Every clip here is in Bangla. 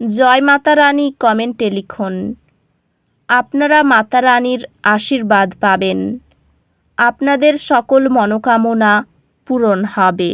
জয় মাতা রানী কমেন্টে লিখুন, আপনারা মাতা রানীর আশীর্বাদ পাবেন। আপনাদের সকল মনোকামনা পূরণ হবে।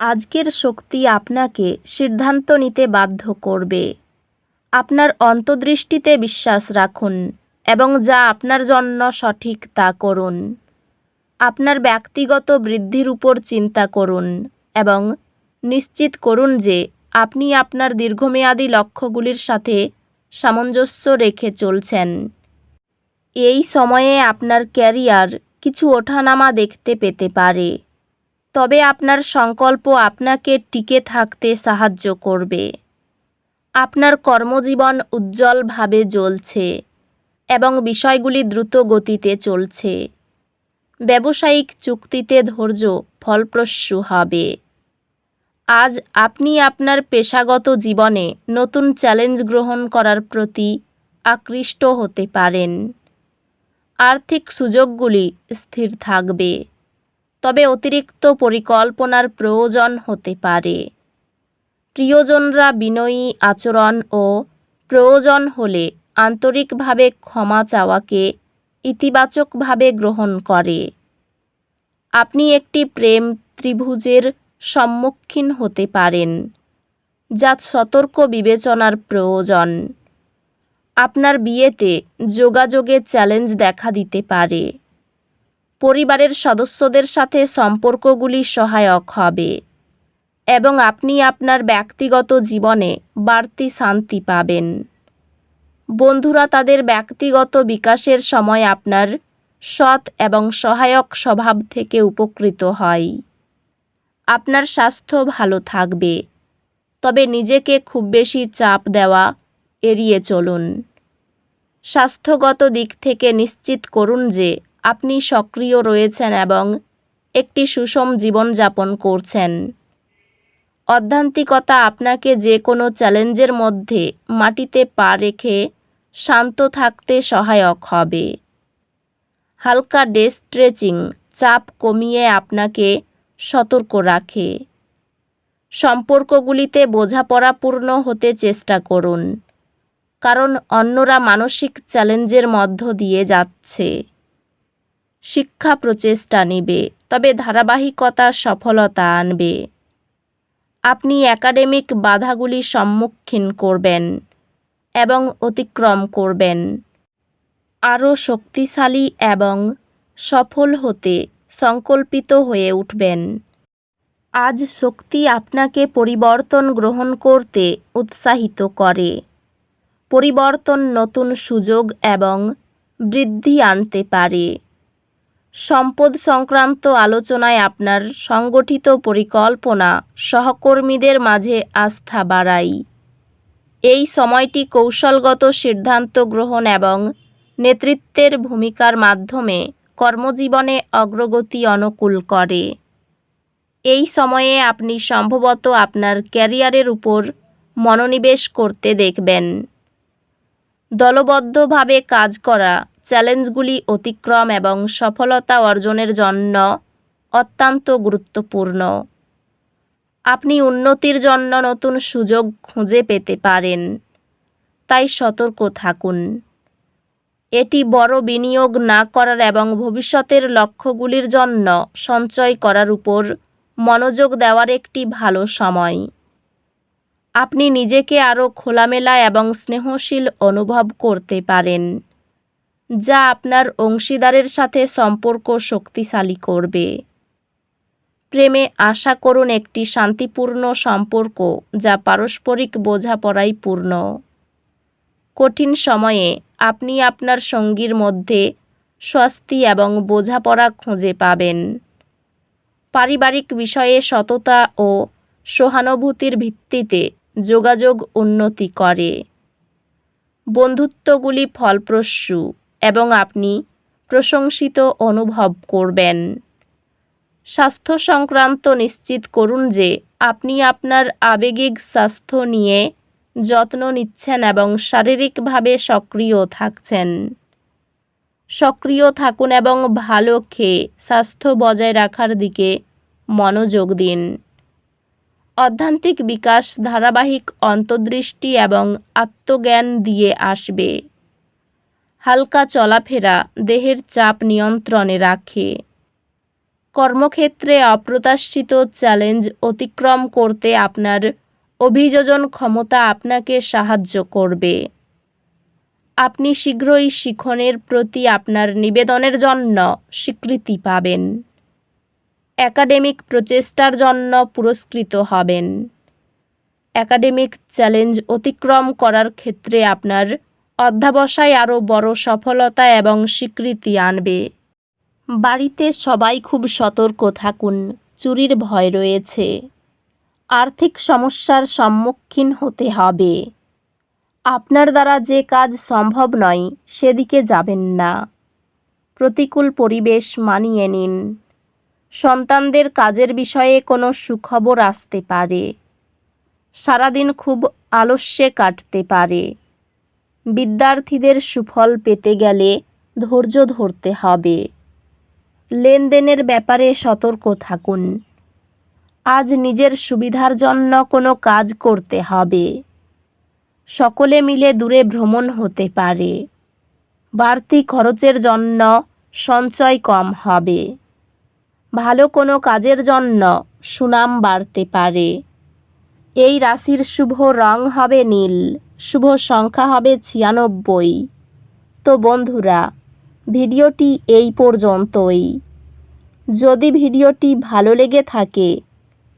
আজকের শক্তি আপনাকে সিদ্ধান্ত নিতে বাধ্য করবে। আপনার অন্তর্দৃষ্টিতে বিশ্বাস রাখুন এবং যা আপনার জন্য সঠিক তা করুন। আপনার ব্যক্তিগত বৃদ্ধির উপর চিন্তা করুন এবং নিশ্চিত করুন যে আপনি আপনার দীর্ঘমেয়াদী লক্ষ্যগুলির সাথে সামঞ্জস্য রেখে চলছেন। এই সময়ে আপনার ক্যারিয়ার কিছু ওঠানামা দেখতে পেতে পারে। তবে আপনার সংকল্প আপনাকে টিকে থাকতে সাহায্য করবে। আপনার কর্মজীবন উজ্জ্বলভাবে জ্বলছে এবং বিষয়গুলি দ্রুত গতিতে চলছে। ব্যবসায়িক চুক্তিতে ধৈর্য ফলপ্রসূ হবে। আজ আপনি আপনার পেশাগত জীবনে নতুন চ্যালেঞ্জ গ্রহণ করার প্রতি আকৃষ্ট হতে পারেন। আর্থিক সুযোগগুলি স্থির থাকবে, তবে অতিরিক্ত পরিকল্পনার প্রয়োজন হতে পারে। প্রিয়জনরা বিনয়ী আচরণ ও প্রয়োজন হলে আন্তরিকভাবে ক্ষমা চাওয়াকে ইতিবাচকভাবে গ্রহণ করে। আপনি একটি প্রেম ত্রিভুজের সম্মুখীন হতে পারেন যা সতর্ক বিবেচনার প্রয়োজন। আপনার বিয়েতে যোগাযোগে চ্যালেঞ্জ দেখা দিতে পারে। পরিবারের সদস্যদের সাথে সম্পর্কগুলি সহায়ক হবে এবং আপনি আপনার ব্যক্তিগত জীবনে বাড়তি শান্তি পাবেন। বন্ধুরা, তাদের ব্যক্তিগত বিকাশের সময় আপনার সৎ এবং সহায়ক স্বভাব থেকে উপকৃত হয়। আপনার স্বাস্থ্য ভালো থাকবে। তবে নিজেকে খুব বেশি চাপ দেওয়া, এড়িয়ে চলুন। স্বাস্থ্যগত দিক থেকে নিশ্চিত করুন যে আপনি সক্রিয় রয়েছেন এবং একটি সুষম জীবনযাপন করছেন। অধ্যান্তিকতা আপনাকে যে কোনো চ্যালেঞ্জের মধ্যে মাটিতে পা রেখে শান্ত থাকতে সহায়ক হবে। হালকা ডে স্ট্রেচিং চাপ কমিয়ে আপনাকে সতর্ক রাখে। সম্পর্কগুলিতে বোঝাপড়াপূর্ণ হতে চেষ্টা করুন, কারণ অন্যরা মানসিক চ্যালেঞ্জের মধ্য দিয়ে যাচ্ছে। শিক্ষা প্রচেষ্টা নেবে, তবে ধারাবাহিকতা সফলতা আনবে। আপনি একাডেমিক বাধাগুলি সম্মুখীন করবেন এবং অতিক্রম করবেন। আরও শক্তিশালী এবং সফল হতে সংকল্পিত হয়ে উঠবেন। আজ শক্তি আপনাকে পরিবর্তন গ্রহণ করতে উৎসাহিত করে। পরিবর্তন নতুন সুযোগ এবং বৃদ্ধি আনতে পারে। সম্পদ সংক্রান্ত আলোচনায় আপনার সংগঠিত পরিকল্পনা সহকর্মীদের মাঝে আস্থা বাড়াই। এই সময়টি কৌশলগত সিদ্ধান্ত গ্রহণ এবং নেতৃত্বের ভূমিকার মাধ্যমে কর্মজীবনে অগ্রগতি অনুকূল করে। এই সময়ে আপনি সম্ভবত আপনার ক্যারিয়ারের উপর মনোনিবেশ করতে দেখবেন। দলবদ্ধভাবে কাজ করা, চ্যালেঞ্জগুলি অতিক্রম এবং সফলতা অর্জনের জন্য অত্যন্ত গুরুত্বপূর্ণ। আপনি উন্নতির জন্য নতুন সুযোগ খুঁজে পেতে পারেন। তাই সতর্ক থাকুন। এটি বড় বিনিয়োগ না করার এবং ভবিষ্যতের লক্ষ্যগুলির জন্য সঞ্চয় করার উপর মনোযোগ দেওয়ার একটি ভালো সময়। আপনি নিজেকে আরও খোলামেলা এবং স্নেহশীল অনুভব করতে পারেন, যা আপনার অংশীদারের সাথে সম্পর্ক শক্তিশালী করবে। প্রেমে আশা করুন একটি শান্তিপূর্ণ সম্পর্ক যা পারস্পরিক বোঝাপড়ায় পূর্ণ। কঠিন সময়ে আপনি আপনার সঙ্গীর মধ্যে স্বস্তি এবং বোঝাপড়া খুঁজে পাবেন। পারিবারিক বিষয়ে সততা ও সহানুভূতির ভিত্তিতে যোগাযোগ উন্নতি করে। বন্ধুত্বগুলি ফলপ্রসূ এবং আপনি প্রশংসিত অনুভব করবেন। স্বাস্থ্য সংক্রান্ত নিশ্চিত করুন যে আপনি আপনার আবেগিক স্বাস্থ্য নিয়ে যত্ন নিচ্ছেন এবং শারীরিকভাবে সক্রিয় থাকছেন। সক্রিয় থাকুন এবং ভালো খেয়ে স্বাস্থ্য বজায় রাখার দিকে মনোযোগ দিন। অধ্যান্তিক বিকাশ ধারাবাহিক অন্তর্দৃষ্টি এবং আত্মজ্ঞান দিয়ে আসবে। হালকা চলাফেরা, দেহের চাপ নিয়ন্ত্রণে রাখে। কর্মক্ষেত্রে অপ্রত্যাশিত চ্যালেঞ্জ অতিক্রম করতে আপনার অভিযোজন ক্ষমতা আপনাকে সাহায্য করবে। আপনি শীঘ্রই শিখনের প্রতি আপনার নিবেদনের জন্য স্বীকৃতি পাবেন। একাডেমিক প্রচেষ্টার জন্য পুরস্কৃত হবেন। একাডেমিক চ্যালেঞ্জ অতিক্রম করার ক্ষেত্রে আপনার অধ্যাবসায় আরও বড় সফলতা এবং স্বীকৃতি আনবে। বাড়িতে সবাই খুব সতর্ক থাকুন, চুরির ভয় রয়েছে। আর্থিক সমস্যার সম্মুখীন হতে হবে। আপনার দ্বারা যে কাজ সম্ভব নয়, সেদিকে যাবেন না। প্রতিকূল পরিবেশ মানিয়ে নিন। সন্তানদের কাজের বিষয়ে কোনো সুখবর আসতে পারে। সারাদিন খুব আলস্যে কাটতে পারে। বিদ্যার্থীদের সুফল পেতে গেলে ধৈর্য ধরতে হবে। লেনদেনের ব্যাপারে সতর্ক থাকুন। আজ নিজের সুবিধার জন্য কোনো কাজ করতে হবে। সকলে মিলে দূরে ভ্রমণ হতে পারে। বাড়তি খরচের জন্য সঞ্চয় কম হবে। ভালো কোনো কাজের জন্য সুনাম বাড়তে পারে। এই রাশির শুভ রং হবে নীল, শুভ সংখ্যা হবে ছিয়ানব্বই। তো বন্ধুরা, ভিডিওটি এই পর্যন্তই। যদি ভিডিওটি ভালো লেগে থাকে